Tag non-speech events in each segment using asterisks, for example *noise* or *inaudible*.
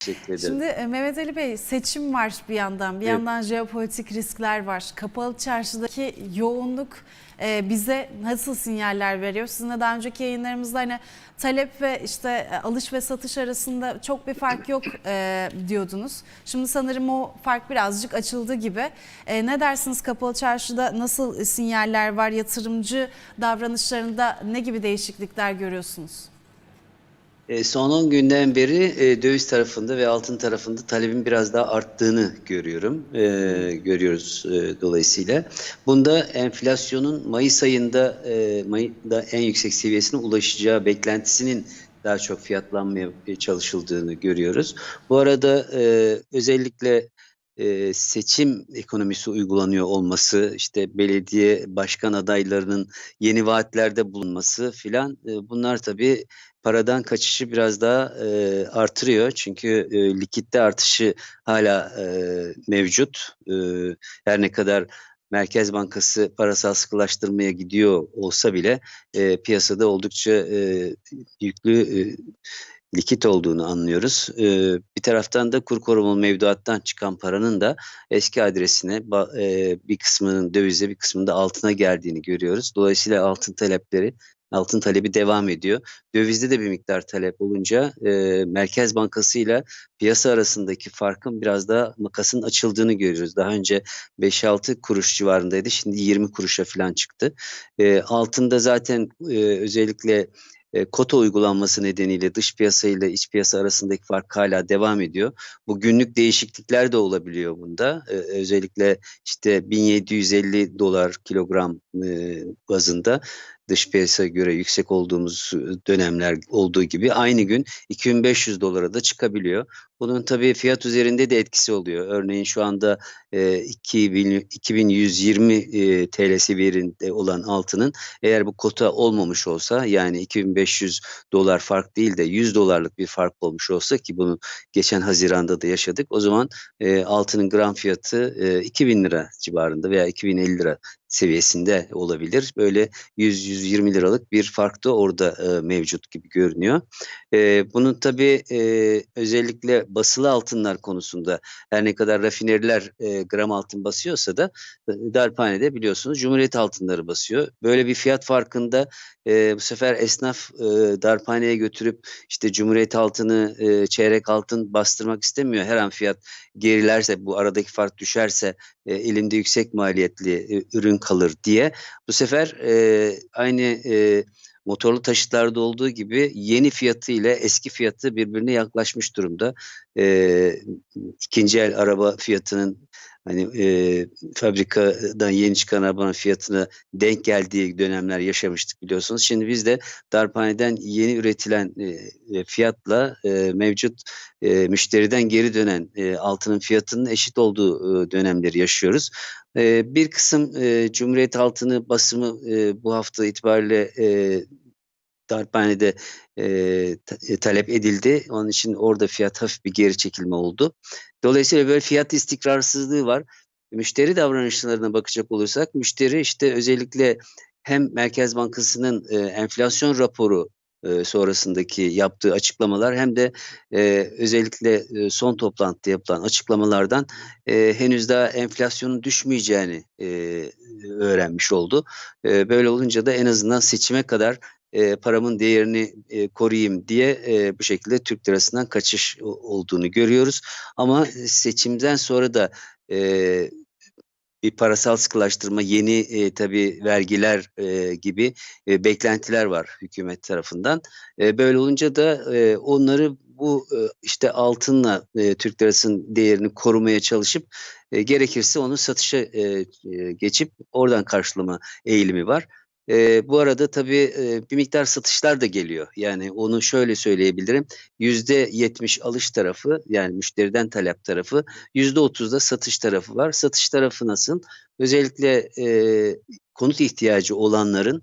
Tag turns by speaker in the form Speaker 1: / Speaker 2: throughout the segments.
Speaker 1: Teşekkür ederim.
Speaker 2: Şimdi e, Mehmet Ali Bey seçim var bir yandan, bir
Speaker 1: Evet.
Speaker 2: yandan jeopolitik riskler var. Kapalı çarşıdaki yoğunluk e, bize nasıl sinyaller veriyor? Sizinle daha önceki yayınlarımızda hani talep ve işte e, alış ve satış arasında çok bir fark yok diyordunuz. Şimdi sanırım o fark birazcık açıldı gibi. Ne dersiniz kapalı çarşıda nasıl sinyaller var? Yatırımcı davranışlarında ne gibi değişiklikler görüyorsunuz?
Speaker 1: E, Son 10 günden beri e, döviz tarafında ve altın tarafında talebin biraz daha arttığını görüyorum. E, görüyoruz dolayısıyla. Bunda enflasyonun Mayıs ayında Mayıs'da en yüksek seviyesine ulaşacağı beklentisinin daha çok fiyatlanmaya çalışıldığını görüyoruz. Bu arada özellikle e, seçim ekonomisi uygulanıyor olması, işte belediye başkan adaylarının yeni vaatlerde bulunması filan e, bunlar tabii paradan kaçışı biraz daha e, artırıyor. Çünkü likitte artışı hala mevcut. Her ne kadar Merkez Bankası parasal sıkılaştırmaya gidiyor olsa bile piyasada oldukça e, yüklü likit olduğunu anlıyoruz. E, bir taraftan da kur korumalı mevduattan çıkan paranın da eski adresine e, bir kısmının dövize bir kısmının da altına geldiğini görüyoruz. Dolayısıyla altın talepleri altın talebi devam ediyor. Dövizde de bir miktar talep olunca e, Merkez Bankası ile piyasa arasındaki farkın biraz daha makasın açıldığını görüyoruz. Daha önce 5-6 kuruş civarındaydı. Şimdi 20 kuruşa falan çıktı. E, altında zaten e, özellikle e, kota uygulanması nedeniyle dış piyasa ile iç piyasa arasındaki fark hala devam ediyor. Bu günlük değişiklikler de olabiliyor bunda. E, özellikle işte 1750 dolar kilogram e, bazında dış piyasaya göre yüksek olduğumuz dönemler olduğu gibi aynı gün 2500 dolara da çıkabiliyor. Bunun tabii fiyat üzerinde de etkisi oluyor. Örneğin şu anda e, 2000, 2120 e, TL seviyesinde olan altının eğer bu kota olmamış olsa yani 2500 dolar fark değil de 100 dolarlık bir fark olmuş olsa ki bunu geçen Haziran'da da yaşadık. O zaman e, altının gram fiyatı e, 2000 lira civarında veya 2050 lira seviyesinde olabilir. Böyle 100-120 liralık bir fark da orada e, mevcut gibi görünüyor. E, bunun tabii e, özellikle basılı altınlar konusunda her ne kadar rafineriler e, gram altın basıyorsa da e, darphanede biliyorsunuz Cumhuriyet altınları basıyor. Böyle bir fiyat farkında e, bu sefer esnaf e, darphaneye götürüp işte Cumhuriyet altını e, çeyrek altın bastırmak istemiyor. Her an fiyat gerilerse bu aradaki fark düşerse e, elimde yüksek maliyetli e, ürün kalır diye bu sefer e, aynı e, motorlu taşıtlarda olduğu gibi yeni fiyatı ile eski fiyatı birbirine yaklaşmış durumda. E, ikinci el araba fiyatının hani e, fabrikadan yeni çıkan arabanın fiyatına denk geldiği dönemler yaşamıştık biliyorsunuz. Şimdi biz de darphaneden yeni üretilen e, e, fiyatla e, mevcut e, müşteriden geri dönen e, altının fiyatının eşit olduğu e, dönemleri yaşıyoruz. E, bir kısım e, Cumhuriyet altını basımı e, bu hafta itibariyle e, darphanede e, e, talep edildi. Onun için orada fiyat hafif bir geri çekilme oldu. Dolayısıyla böyle fiyat istikrarsızlığı var. Müşteri davranışlarına bakacak olursak müşteri işte özellikle hem Merkez Bankası'nın e, enflasyon raporu e, sonrasındaki yaptığı açıklamalar hem de e, özellikle e, son toplantıda yapılan açıklamalardan e, henüz daha enflasyonun düşmeyeceğini e, öğrenmiş oldu. E, böyle olunca da en azından seçime kadar e, paramın değerini e, koruyayım diye e, bu şekilde Türk lirasından kaçış olduğunu görüyoruz. Ama seçimden sonra da e, bir parasal sıkılaştırma, yeni e, tabii vergiler e, gibi e, beklentiler var hükümet tarafından. E, böyle olunca da e, onları bu e, işte altınla e, Türk lirasının değerini korumaya çalışıp e, gerekirse onu satışa e, e, geçip oradan karşılama eğilimi var. E, bu arada tabii e, bir miktar satışlar da geliyor. Yani onu şöyle söyleyebilirim. Yüzde yetmiş alış tarafı yani müşteriden talep tarafı, yüzde otuz da satış tarafı var. Satış tarafı nasıl? Özellikle e, konut ihtiyacı olanların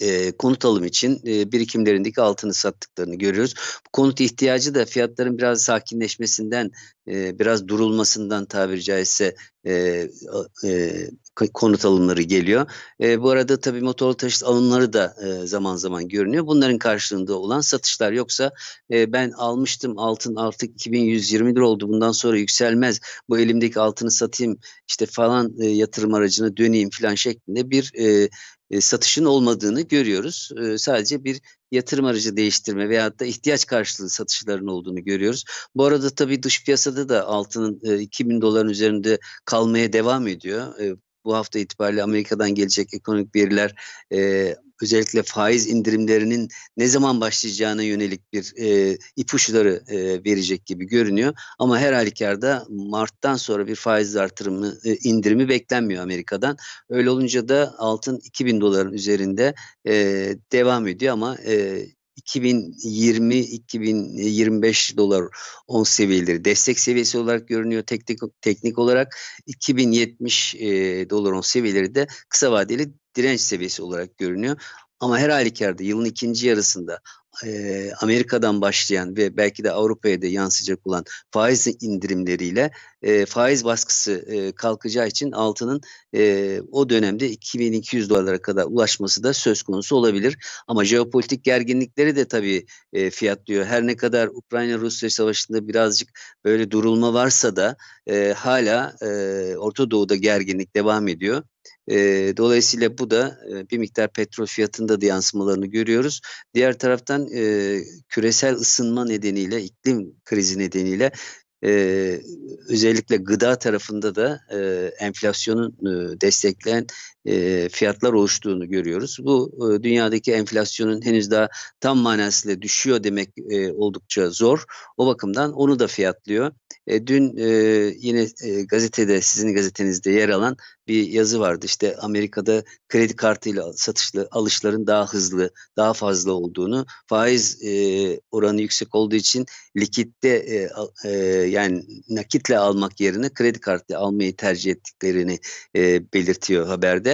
Speaker 1: e, konut alım için e, birikimlerindeki altını sattıklarını görüyoruz. Bu konut ihtiyacı da fiyatların biraz sakinleşmesinden, e, biraz durulmasından tabiri caizse e, e, konut alımları geliyor. E, bu arada tabii motorlu taşıt alımları da e, zaman zaman görünüyor. Bunların karşılığında olan satışlar yoksa e, ben almıştım altın artık 2120 lira oldu bundan sonra yükselmez. Bu elimdeki altını satayım işte falan e, yatırım aracına döneyim falan şeklinde bir e, e, satışın olmadığını görüyoruz. E, sadece bir yatırım aracı değiştirme veyahut da ihtiyaç karşılığı satışların olduğunu görüyoruz. Bu arada tabii dış piyasada da altının e, 2000 doların üzerinde kalmaya devam ediyor. E, bu hafta itibariyle Amerika'dan gelecek ekonomik veriler e, özellikle faiz indirimlerinin ne zaman başlayacağına yönelik bir e, ipuçları e, verecek gibi görünüyor. Ama her halükarda Mart'tan sonra bir faiz artırımı e, indirimi beklenmiyor Amerika'dan. Öyle olunca da altın 2000 doların üzerinde e, devam ediyor ama e, 2020-2025 dolar 10 seviyeleri destek seviyesi olarak görünüyor teknik teknik olarak 2070 e, dolar 10 seviyeleri de kısa vadeli direnç seviyesi olarak görünüyor. Ama her halükarda yılın ikinci yarısında e, Amerika'dan başlayan ve belki de Avrupa'ya da yansıyacak olan faiz indirimleriyle e, faiz baskısı e, kalkacağı için altının e, o dönemde 2200 dolara kadar ulaşması da söz konusu olabilir. Ama jeopolitik gerginlikleri de tabii e, fiyatlıyor. Her ne kadar Ukrayna-Rusya savaşında birazcık böyle durulma varsa da e, hala e, Orta Doğu'da gerginlik devam ediyor. E, dolayısıyla bu da e, bir miktar petrol fiyatında da yansımalarını görüyoruz. Diğer taraftan e, küresel ısınma nedeniyle, iklim krizi nedeniyle e, özellikle gıda tarafında da e, enflasyonun e, destekleyen e, fiyatlar oluştuğunu görüyoruz. Bu e, dünyadaki enflasyonun henüz daha tam manasıyla düşüyor demek e, oldukça zor. O bakımdan onu da fiyatlıyor. Dün yine gazetede, sizin gazetenizde yer alan bir yazı vardı. İşte Amerika'da kredi kartıyla satışlı alışların daha hızlı, daha fazla olduğunu, faiz oranı yüksek olduğu için likitte yani nakitle almak yerine kredi kartı almayı tercih ettiklerini belirtiyor haberde.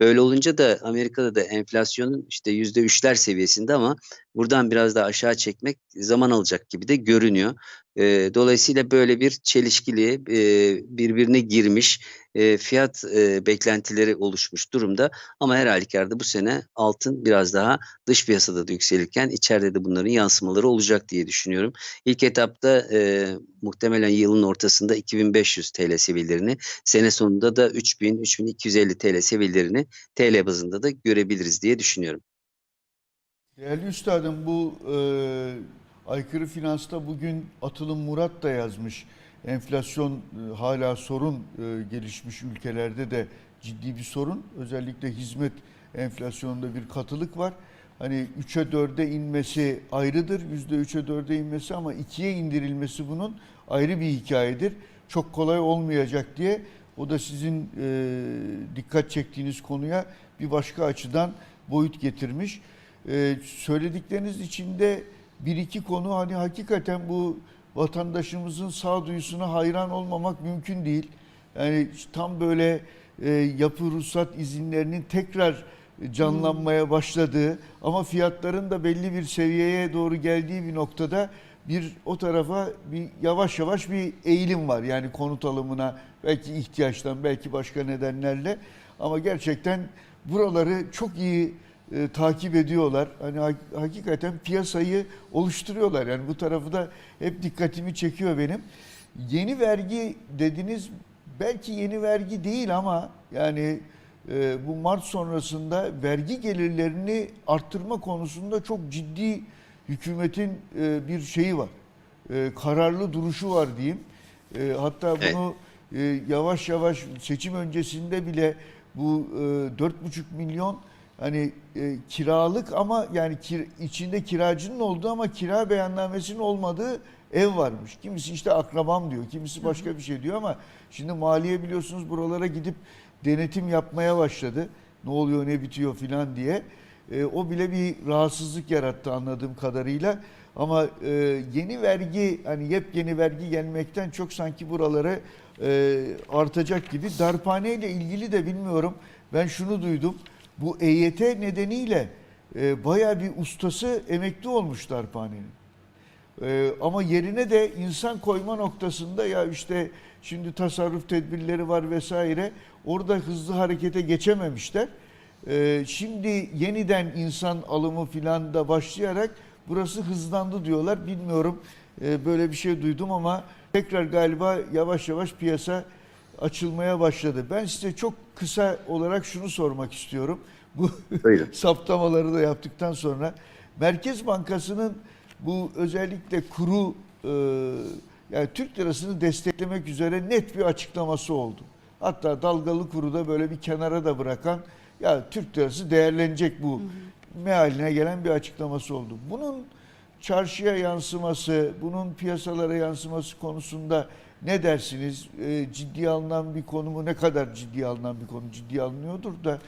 Speaker 1: Böyle olunca da Amerika'da da enflasyonun işte yüzde üçler seviyesinde ama buradan biraz daha aşağı çekmek zaman alacak gibi de görünüyor. E, dolayısıyla böyle bir çelişkili, e, birbirine girmiş e, fiyat e, beklentileri oluşmuş durumda. Ama her halükarda bu sene altın biraz daha dış piyasada da yükselirken içeride de bunların yansımaları olacak diye düşünüyorum. İlk etapta e, muhtemelen yılın ortasında 2500 TL seviyelerini, sene sonunda da 3000-3250 TL seviyelerini TL bazında da görebiliriz diye düşünüyorum.
Speaker 3: Değerli üstadım bu e, aykırı finansta bugün Atılım Murat da yazmış. Enflasyon e, hala sorun e, gelişmiş ülkelerde de ciddi bir sorun. Özellikle hizmet enflasyonunda bir katılık var. Hani 3'e 4'e inmesi ayrıdır. %3'e 4'e inmesi ama 2'ye indirilmesi bunun ayrı bir hikayedir. Çok kolay olmayacak diye o da sizin e, dikkat çektiğiniz konuya bir başka açıdan boyut getirmiş. Ee, söyledikleriniz içinde bir iki konu hani hakikaten bu vatandaşımızın sağduyusuna hayran olmamak mümkün değil. Yani tam böyle e, yapı ruhsat izinlerinin tekrar canlanmaya başladığı ama fiyatların da belli bir seviyeye doğru geldiği bir noktada bir o tarafa bir yavaş yavaş bir eğilim var. Yani konut alımına belki ihtiyaçtan belki başka nedenlerle ama gerçekten buraları çok iyi e, takip ediyorlar. Hani ha- hakikaten piyasayı oluşturuyorlar. Yani bu tarafı da hep dikkatimi çekiyor benim. Yeni vergi dediniz belki yeni vergi değil ama yani e, bu Mart sonrasında vergi gelirlerini arttırma konusunda çok ciddi hükümetin e, bir şeyi var. E, kararlı duruşu var diyeyim. E, hatta bunu e, yavaş yavaş seçim öncesinde bile bu e, 4,5 milyon hani e, kiralık ama yani kir- içinde kiracının olduğu ama kira beyannamesinin olmadığı ev varmış. Kimisi işte akrabam diyor, kimisi başka bir şey diyor ama şimdi maliye biliyorsunuz buralara gidip denetim yapmaya başladı. Ne oluyor, ne bitiyor filan diye. E, o bile bir rahatsızlık yarattı anladığım kadarıyla. Ama e, yeni vergi hani yepyeni vergi gelmekten çok sanki buraları e, artacak gibi. Darphane ile ilgili de bilmiyorum. Ben şunu duydum. Bu EYT nedeniyle e, bayağı bir ustası emekli olmuş darphanenin. Ee, ama yerine de insan koyma noktasında ya işte şimdi tasarruf tedbirleri var vesaire orada hızlı harekete geçememişler. Ee, şimdi yeniden insan alımı filan da başlayarak burası hızlandı diyorlar. Bilmiyorum e, böyle bir şey duydum ama tekrar galiba yavaş yavaş piyasa açılmaya başladı. Ben size çok kısa olarak şunu sormak istiyorum. Bu *laughs* saptamaları da yaptıktan sonra Merkez Bankası'nın bu özellikle kuru e, yani Türk lirasını desteklemek üzere net bir açıklaması oldu. Hatta dalgalı kuru da böyle bir kenara da bırakan ya Türk lirası değerlenecek bu mealine gelen bir açıklaması oldu. Bunun çarşıya yansıması, bunun piyasalara yansıması konusunda ne dersiniz? E, ciddiye alınan bir konu mu? Ne kadar ciddiye alınan bir konu? Ciddiye alınıyordur da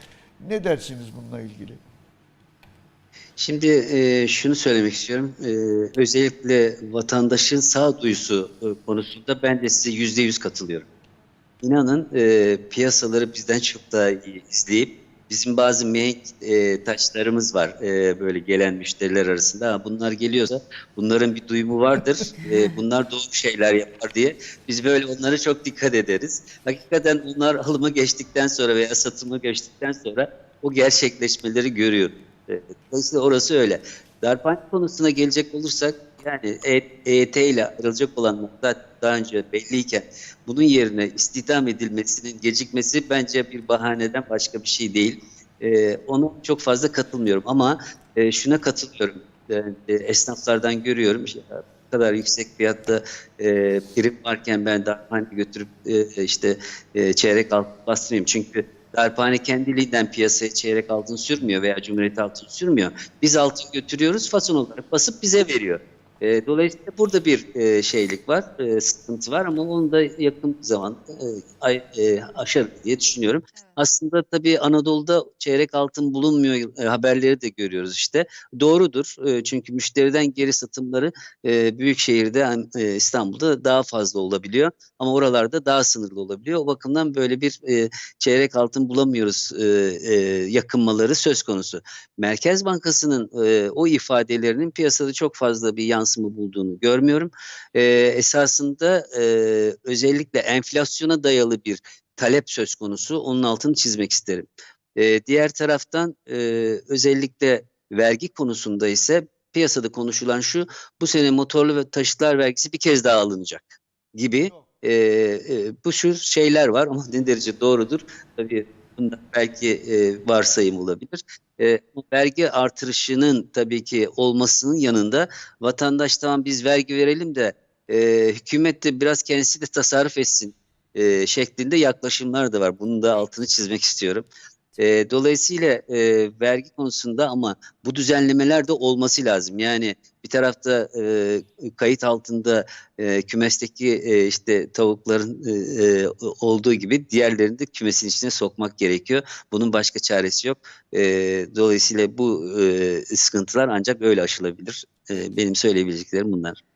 Speaker 3: ne dersiniz bununla ilgili?
Speaker 1: Şimdi e, şunu söylemek istiyorum. E, özellikle vatandaşın sağduyusu e, konusunda ben de size yüzde yüz katılıyorum. İnanın e, piyasaları bizden çok daha iyi izleyip bizim bazı mihenk e, taşlarımız var e, böyle gelen müşteriler arasında. Ha, bunlar geliyorsa bunların bir duyumu vardır. E, *laughs* bunlar doğru şeyler yapar diye biz böyle onlara çok dikkat ederiz. Hakikaten onlar alımı geçtikten sonra veya satımı geçtikten sonra o gerçekleşmeleri görüyor. E, Dolayısıyla orası öyle. Darphane konusuna gelecek olursak yani E- EYT ile ayrılacak olanlar zaten daha önce belliyken bunun yerine istihdam edilmesinin gecikmesi bence bir bahaneden başka bir şey değil. E, ona çok fazla katılmıyorum ama e, şuna katılıyorum. Ben, e, esnaflardan görüyorum işte, kadar yüksek fiyatta e, prim varken ben darphane götürüp e, işte e, çeyrek altın bastırmayayım. Çünkü Darphane kendiliğinden piyasaya çeyrek altın sürmüyor veya cumhuriyet altın sürmüyor. Biz altın götürüyoruz fason olarak basıp bize veriyor. E, dolayısıyla burada bir e, şeylik var, e, sıkıntı var ama onu da yakın zaman e, e, aşarız diye düşünüyorum. Aslında tabii Anadolu'da çeyrek altın bulunmuyor e, haberleri de görüyoruz işte. Doğrudur e, çünkü müşteriden geri satımları e, büyük şehirde e, İstanbul'da daha fazla olabiliyor ama oralarda daha sınırlı olabiliyor. O bakımdan böyle bir e, çeyrek altın bulamıyoruz e, e, yakınmaları söz konusu. Merkez Bankası'nın e, o ifadelerinin piyasada çok fazla bir yansıma bulduğunu görmüyorum. E, esasında e, özellikle enflasyona dayalı bir talep söz konusu. Onun altını çizmek isterim. E, diğer taraftan e, özellikle vergi konusunda ise piyasada konuşulan şu, bu sene motorlu ve taşıtlar vergisi bir kez daha alınacak gibi e, e, bu tür şeyler var *laughs* ama ne derece doğrudur tabii bunda belki e, varsayım olabilir. E, bu vergi artırışının tabii ki olmasının yanında vatandaş tamam biz vergi verelim de e, hükümet de biraz kendisi de tasarruf etsin e, şeklinde yaklaşımlar da var. Bunun da altını çizmek istiyorum. E, dolayısıyla e, vergi konusunda ama bu düzenlemeler de olması lazım. Yani bir tarafta e, kayıt altında e, kümesteki e, işte tavukların e, e, olduğu gibi diğerlerini de kümesin içine sokmak gerekiyor. Bunun başka çaresi yok. E, dolayısıyla bu e, sıkıntılar ancak öyle aşılabilir. E, benim söyleyebileceklerim bunlar.